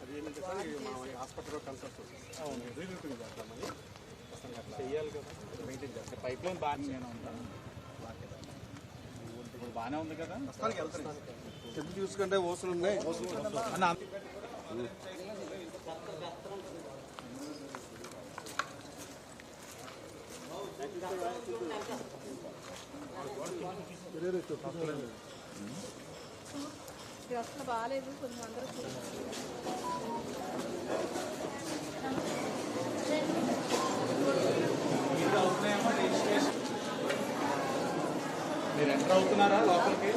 అది ఏంటంటే సార్ మా హాస్పిటల్లో కన్సల్ట్. అవును రీజన్ దాంట్లో చెయ్యాలి కదా మెయింటైన్ పైప్ లైన్ బాగానే ఉందా ఇప్పుడు బాగానే ఉంది కదా చెట్టు చూసుకుంటే ఓసులు ఉన్నాయి అన్న అసలు బాగాలేదు కొంచెం అందరూ మీరు ఎంటర్ అవుతున్నారా లోపలికి?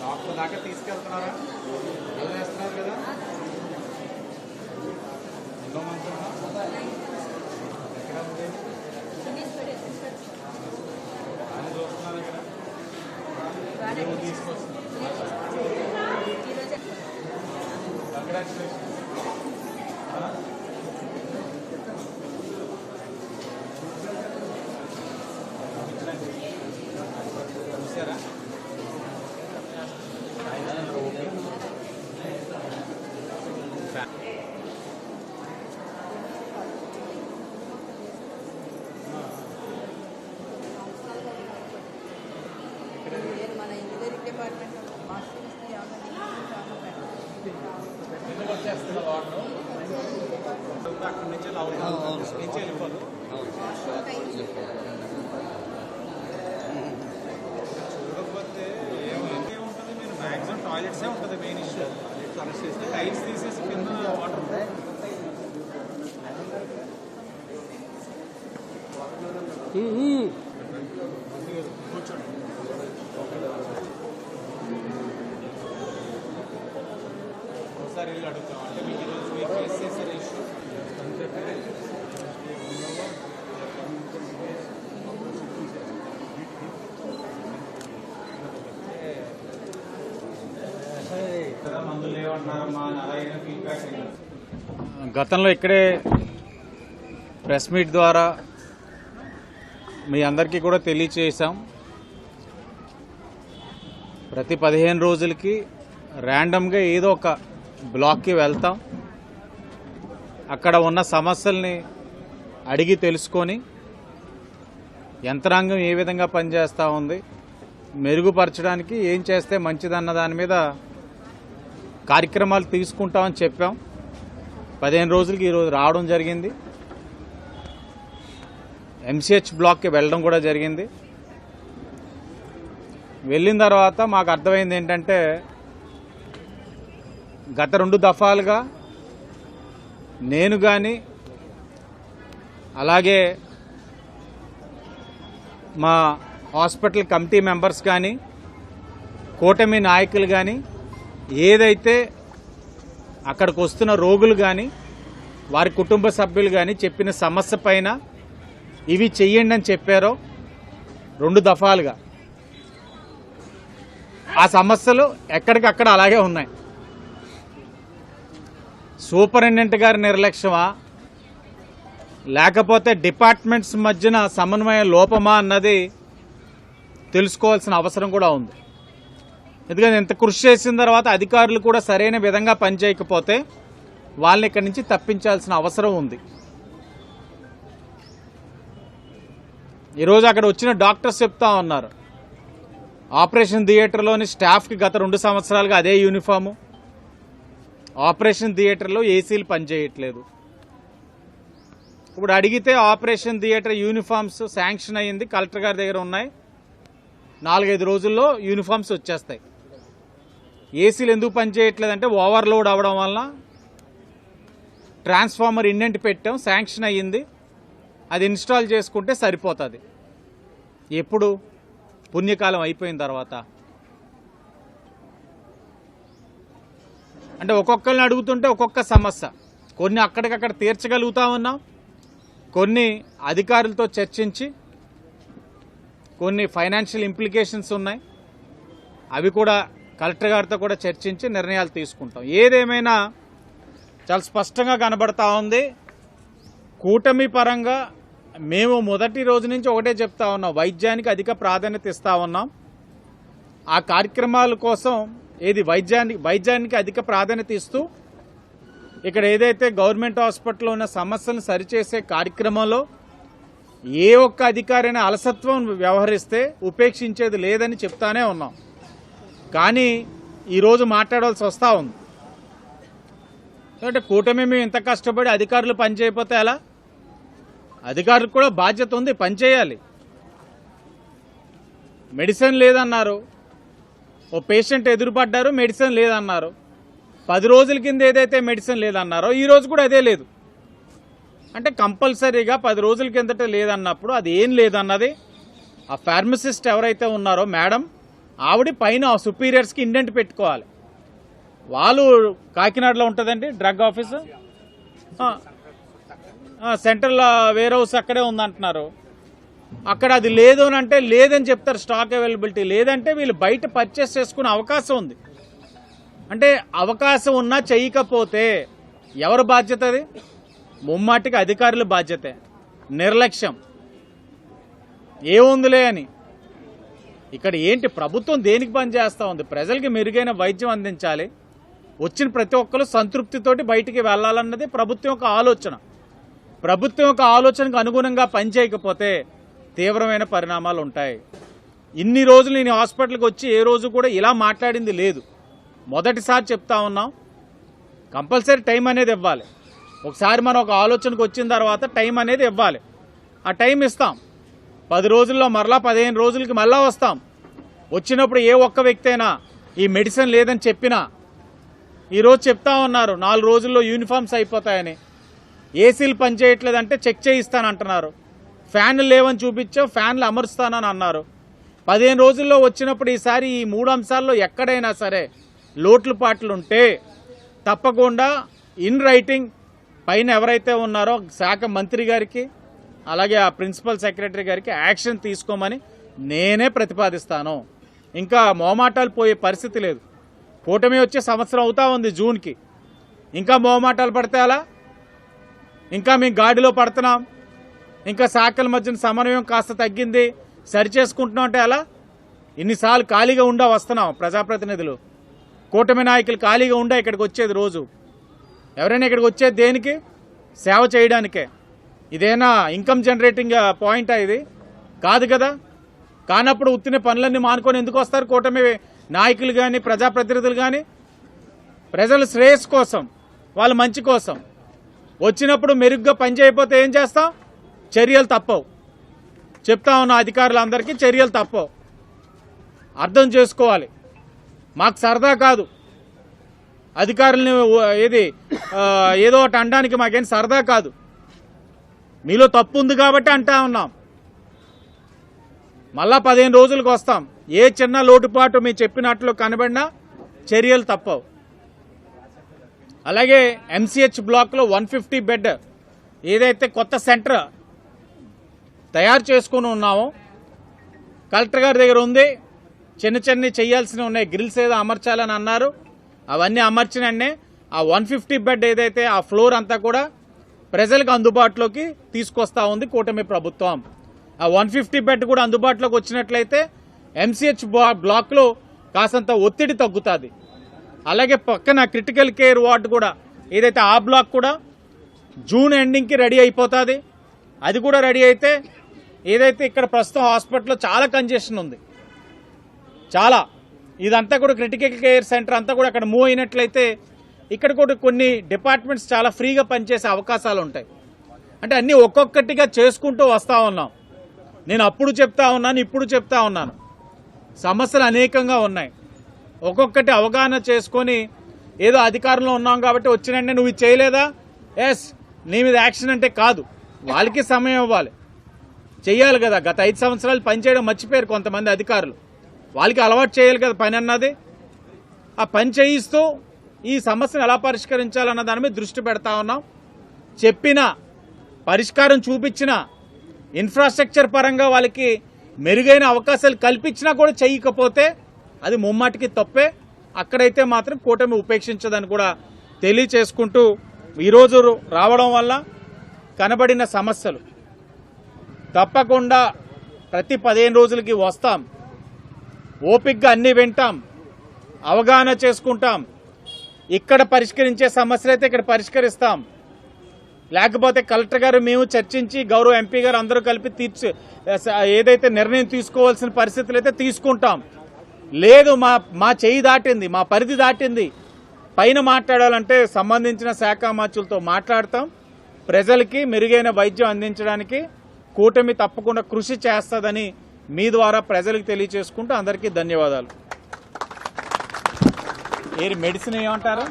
డాక్టర్ దాకా తీసుకెళ్తున్నారా? వదిలేస్తున్నారు కదా? ఎన్నో మంది ఎక్కడ ఉంది? అని చూస్తున్నారు ఇక్కడ? తీసుకొస్తున్నారు? కంగ్రాచులేషన్ చూసారా నేను మన ఇంజనీరింగ్ డిపార్ట్మెంట్ అక్కడి నుంచి నుంచి వెళ్ళిపోదు. చూడకపోతే ఏం- ఏముంటుంది? మీరు మ్యాక్సిమం టాయిలెట్సే ఉంటుంది మెయిన్ ఇష్యూ టైల్స్ తీసేసి కింద వాటర్ ఒకసారి వెళ్ళి అడుగుతాం. అంటే మీకు ఈరోజు మీరు ఫేస్ గతంలో ఇక్కడే ప్రెస్ మీట్ ద్వారా మీ అందరికీ కూడా తెలియచేసాం ప్రతి పదిహేను రోజులకి ర్యాండమ్గా ఏదో ఒక బ్లాక్కి వెళ్తాం. అక్కడ ఉన్న సమస్యల్ని అడిగి తెలుసుకొని యంత్రాంగం ఏ విధంగా పనిచేస్తూ ఉంది మెరుగుపరచడానికి ఏం చేస్తే మంచిదన్న దాని మీద కార్యక్రమాలు తీసుకుంటామని చెప్పాం. పదిహేను రోజులకి ఈరోజు రావడం జరిగింది. ఎంసీహెచ్ బ్లాక్కి వెళ్ళడం కూడా జరిగింది. వెళ్ళిన తర్వాత మాకు అర్థమైంది ఏంటంటే గత రెండు దఫాలుగా నేను కానీ అలాగే మా హాస్పిటల్ కమిటీ మెంబర్స్ కానీ కూటమి నాయకులు కానీ ఏదైతే అక్కడికి వస్తున్న రోగులు కానీ వారి కుటుంబ సభ్యులు కానీ చెప్పిన సమస్య పైన ఇవి చెయ్యండి అని చెప్పారో రెండు దఫాలుగా. ఆ సమస్యలు ఎక్కడికక్కడ అలాగే ఉన్నాయి. సూపరింటెండెంట్ గారి నిర్లక్ష్యమా? లేకపోతే డిపార్ట్మెంట్స్ మధ్యన సమన్వయ లోపమా అన్నది తెలుసుకోవాల్సిన అవసరం కూడా ఉంది. ఎందుకంటే ఇంత కృషి చేసిన తర్వాత అధికారులు కూడా సరైన విధంగా పనిచేయకపోతే వాళ్ళని ఇక్కడి నుంచి తప్పించాల్సిన అవసరం ఉంది. ఈరోజు అక్కడ వచ్చిన డాక్టర్స్ చెప్తా ఉన్నారు. ఆపరేషన్ థియేటర్లోని స్టాఫ్కి గత రెండు సంవత్సరాలుగా అదే యూనిఫాము. ఆపరేషన్ థియేటర్లో ఏసీలు పనిచేయట్లేదు. ఇప్పుడు అడిగితే ఆపరేషన్ థియేటర్ యూనిఫామ్స్ శాంక్షన్ అయ్యింది కలెక్టర్ గారి దగ్గర ఉన్నాయి. నాలుగైదు రోజుల్లో యూనిఫామ్స్ వచ్చేస్తాయి. ఏసీలు ఎందుకు పనిచేయట్లేదంటే ఓవర్లోడ్ అవ్వడం వలన ట్రాన్స్ఫార్మర్ ఇండెంట్ పెట్టాం శాంక్షన్ అయ్యింది. అది ఇన్స్టాల్ చేసుకుంటే సరిపోతుంది. ఎప్పుడు? పుణ్యకాలం అయిపోయిన తర్వాత. అంటే ఒక్కొక్కరిని అడుగుతుంటే ఒక్కొక్క సమస్య. కొన్ని అక్కడికక్కడ తీర్చగలుగుతా ఉన్నాం. కొన్ని అధికారులతో చర్చించి కొన్ని ఫైనాన్షియల్ ఇంప్లికేషన్స్ ఉన్నాయి. అవి కూడా కలెక్టర్ గారితో కూడా చర్చించి నిర్ణయాలు తీసుకుంటాం. ఏదేమైనా చాలా స్పష్టంగా కనబడతా ఉంది. కూటమి పరంగా మేము మొదటి రోజు నుంచి ఒకటే చెప్తా ఉన్నాం. వైద్యానికి అధిక ప్రాధాన్యత ఇస్తూ ఉన్నాం. ఆ కార్యక్రమాల కోసం ఏది వైద్యానికి వైద్యానికి అధిక ప్రాధాన్యత ఇస్తూ ఇక్కడ ఏదైతే గవర్నమెంట్ హాస్పిటల్లో ఉన్న సమస్యలను సరిచేసే కార్యక్రమంలో ఏ ఒక్క అధికారైనా అలసత్వం వ్యవహరిస్తే ఉపేక్షించేది లేదని చెప్తానే ఉన్నాం. కానీ ఈరోజు మాట్లాడాల్సి వస్తూ ఉంది. అంటే కూటమి మేము ఇంత కష్టపడి అధికారులు పనిచేయపోతే ఎలా? అధికారులకు కూడా బాధ్యత ఉంది పని చేయాలి మెడిసిన్ లేదన్నారు. ఓ పేషెంట్ ఎదురుపడ్డారు మెడిసిన్ లేదన్నారు. పది రోజుల కింద ఏదైతే మెడిసిన్ లేదన్నారో ఈ రోజు కూడా అదే లేదు. అంటే కంపల్సరీగా పది రోజుల కిందట లేదన్నప్పుడు అది ఏం లేదన్నది ఆ ఫార్మసిస్ట్ ఎవరైతే ఉన్నారో మేడం ఆవిడ పైన ఆ సుపీరియర్స్కి ఇండెంట్ పెట్టుకోవాలి. వాళ్ళు కాకినాడలో ఉంటుందండి drug office? Central warehouse అక్కడే ఉందంటున్నారు. అక్కడ అది లేదు అని అంటే లేదని చెప్తారు స్టాక్ అవైలబిలిటీ. లేదంటే వీళ్ళు బయట పర్చేస్ చేసుకునే అవకాశం ఉంది. అంటే అవకాశం ఉన్నా చేయకపోతే ఎవరు బాధ్యత అది? ముమ్మాటికి అధికారుల బాధ్యతే. నిర్లక్ష్యం. ఏముందిలే అని. ఇక్కడ ఏంటి ప్రభుత్వం దేనికి పనిచేస్తూ ఉంది? ప్రజలకి మెరుగైన వైద్యం అందించాలి. వచ్చిన ప్రతి ఒక్కరు సంతృప్తితోటి బయటికి వెళ్ళాలన్నది ప్రభుత్వం యొక్క ఆలోచన. ప్రభుత్వం యొక్క ఆలోచనకు అనుగుణంగా పనిచేయకపోతే తీవ్రమైన పరిణామాలు ఉంటాయి. ఇన్ని రోజులు నేను హాస్పిటల్కి వచ్చి ఏ రోజు కూడా ఇలా మాట్లాడింది లేదు. మొదటిసారి చెప్తా ఉన్నాం. కంపల్సరీ టైం అనేది ఇవ్వాలి. ఒకసారి మనం ఒక ఆలోచనకు వచ్చిన తర్వాత టైం అనేది ఇవ్వాలి. ఆ టైం ఇస్తాం. పది రోజుల్లో మరలా పదిహేను రోజులకి మళ్ళా వస్తాం. వచ్చినప్పుడు ఏ ఒక్క వ్యక్తి అయినా ఈ మెడిసిన్ లేదని చెప్పినా ఈరోజు చెప్తా ఉన్నారు నాలుగు రోజుల్లో యూనిఫామ్స్ అయిపోతాయని. ఏసీలు పనిచేయట్లేదంటే చెక్ చేయిస్తానంటున్నారు. ఫ్యాన్లు లేవని చూపించావు ఫ్యాన్లు అమరుస్తానని అన్నారు. పదిహేను రోజుల్లో వచ్చినప్పుడు ఈసారి ఈ మూడు అంశాల్లో ఎక్కడైనా సరే లోట్లు పాట్లు ఉంటే తప్పకుండా ఇన్ రైటింగ్ పైన ఎవరైతే ఉన్నారో శాఖ మంత్రి గారికి అలాగే ఆ ప్రిన్సిపల్ సెక్రటరీ గారికి యాక్షన్ తీసుకోమని నేనే ప్రతిపాదిస్తాను. ఇంకా మోమాటాలు పోయే పరిస్థితి లేదు. కూటమి వచ్చే సంవత్సరం అవుతా ఉంది జూన్కి. ఇంకా మోమాటాలు పడితే అలా ఇంకా మేము గాడిలో పడుతున్నాం. ఇంకా శాఖల మధ్యన సమన్వయం కాస్త తగ్గింది. సరి చేసుకుంటున్నాం అంటే అలా ఇన్నిసార్లు ఖాళీగా ఉండా వస్తున్నాం ప్రజాప్రతినిధులు. కూటమి నాయకులు ఖాళీగా ఉండా ఇక్కడికి వచ్చేది రోజు. ఎవరైనా ఇక్కడికి వచ్చేది దేనికి? సేవ చేయడానికే. ఇదేనా ఇన్కమ్ జనరేటింగ్ పాయింటా ఇది? కాదు కదా. కానప్పుడు ఉత్తిన పనులన్నీ మానుకొని ఎందుకు వస్తారు కూటమి నాయకులు కానీ ప్రజాప్రతినిధులు కానీ ప్రజల శ్రేయస్ కోసం వాళ్ళ మంచి కోసం. వచ్చినప్పుడు మెరుగ్గా పని చేయకపోతే ఏం చేస్తాం? చర్యలు తప్పవు. చెప్తా ఉన్న అధికారులందరికీ చర్యలు తప్పవు. అర్థం చేసుకోవాలి. మాకు సరదా కాదు. అధికారులని ఏది ఏదో ఒకటి అనడానికి మాకేం సరదా కాదు. మీలో తప్పు ఉంది కాబట్టి అంటా ఉన్నాం. మళ్ళా పదిహేను రోజులకు వస్తాం. ఏ చిన్న లోటుపాటు మీరు చెప్పినట్లు కనబడినా చర్యలు తప్పవు. అలాగే ఎంసీహెచ్ బ్లాక్లో వన్ ఫిఫ్టీ బెడ్ ఏదైతే కొత్త సెంటర్ తయారు చేసుకుని ఉన్నాము. కలెక్టర్ గారి దగ్గర ఉంది. చిన్న చిన్న చేయాల్సినవి ఉన్నాయి. గ్రిల్స్ ఏదో అమర్చాలని అన్నారు. అవన్నీ అమర్చినండి ఆ వన్ ఫిఫ్టీ బెడ్ ఏదైతే ఆ ఫ్లోర్ అంతా కూడా ప్రజలకు అందుబాటులోకి తీసుకొస్తా ఉంది కూటమి ప్రభుత్వం. ఆ వన్ ఫిఫ్టీ బెడ్ కూడా అందుబాటులోకి వచ్చినట్లయితే ఎంసీహెచ్ బ్లాక్లో కాసంత ఒత్తిడి తగ్గుతుంది. అలాగే పక్కన క్రిటికల్ కేర్ వార్డు కూడా ఏదైతే ఆ బ్లాక్ కూడా జూన్ ఎండింగ్కి రెడీ అయిపోతుంది. అది కూడా రెడీ అయితే ఏదైతే ఇక్కడ ప్రస్తుతం హాస్పిటల్లో చాలా కంజెషన్ ఉంది. చాలా. ఇదంతా కూడా క్రిటికల్ కేర్ సెంటర్ అంతా కూడా అక్కడ మూవ్ అయినట్లయితే ఇక్కడ కూడా కొన్ని డిపార్ట్మెంట్స్ చాలా ఫ్రీగా పనిచేసే అవకాశాలు ఉంటాయి. అంటే అన్నీ ఒక్కొక్కటిగా చేసుకుంటూ వస్తూ ఉన్నాం. నేను అప్పుడు చెప్తా ఉన్నాను ఇప్పుడు చెప్తా ఉన్నాను. సమస్యలు అనేకంగా ఉన్నాయి. ఒక్కొక్కటి అవగాహన చేసుకొని ఏదో అధికారంలో ఉన్నాం కాబట్టి వచ్చినంటే నువ్వు ఇది చేయలేదా? ఎస్ నీ మీద యాక్షన్ అంటే కాదు. వాళ్ళకి సమయం ఇవ్వాలి. చెయ్యాలి కదా. గత ఐదు సంవత్సరాలు పనిచేయడం మర్చిపోయారు కొంతమంది అధికారులు. వాళ్ళకి అలవాటు చేయాలి కదా పని అన్నది. ఆ పని చేయిస్తూ ఈ సమస్యను ఎలా పరిష్కరించాలన్న దాని మీద దృష్టి పెడతా ఉన్నాం. చెప్పిన పరిష్కారం చూపించిన ఇన్ఫ్రాస్ట్రక్చర్ పరంగా వాళ్ళకి మెరుగైన అవకాశాలు కల్పించినా కూడా చేయకపోతే అది ముమ్మాటికి తప్పే. అక్కడైతే మాత్రం కూటమి ఉపేక్షించదని కూడా తెలియచేసుకుంటూ ఈరోజు రావడం వల్ల కనబడిన సమస్యలు. తప్పకుండా ప్రతి పదిహేను రోజులకి వస్తాం. ఓపిక్గా అన్నీ వింటాం. అవగాహన చేసుకుంటాం. ఇక్కడ పరిష్కరించే సమస్యలు అయితే ఇక్కడ పరిష్కరిస్తాం. లేకపోతే కలెక్టర్ గారు మేము చర్చించి గౌరవ ఎంపీ గారు అందరూ కలిపి తీర్చి ఏదైతే నిర్ణయం తీసుకోవాల్సిన పరిస్థితులు అయితే తీసుకుంటాం. లేదు మా మా చేయి దాటింది మా పరిధి దాటింది. పైన మాట్లాడాలంటే సంబంధించిన శాఖ మార్చులతో మాట్లాడతాం. ప్రజలకి మెరుగైన వైద్యం అందించడానికి కూటమి తప్పకుండా కృషి చేస్తుందని మీ ద్వారా ప్రజలకు తెలియచేసుకుంటూ అందరికీ ధన్యవాదాలు. ఏరి మెడిసిన్ ఏమంటారు?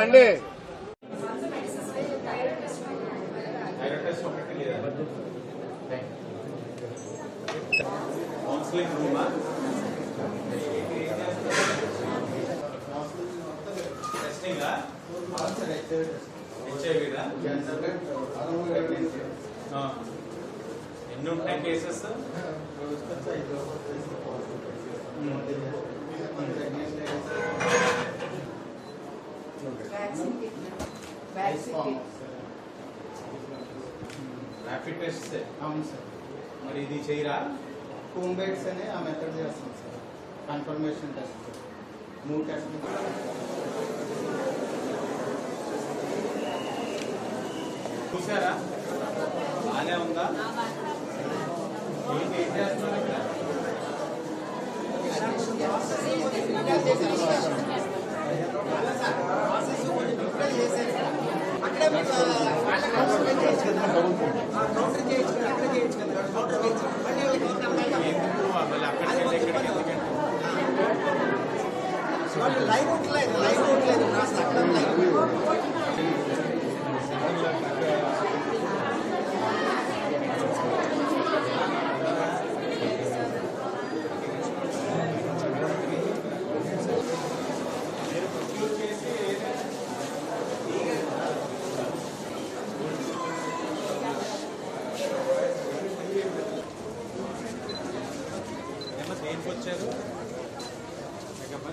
రండి. ర్యాపిడ్ టెస్ట్ అవును సార్. మరి ఇది చేయరా? హోమ్ బేట్స్ అనే ఆ మెథడ్ చేస్తాం సార్. కన్ఫర్మేషన్ టెస్ట్ మూడు టెస్ట్ చూసారా? బాగానే ఉందా? లైవ్ ఉండలేదు లైవ్ ఉండలేదు రాస్తా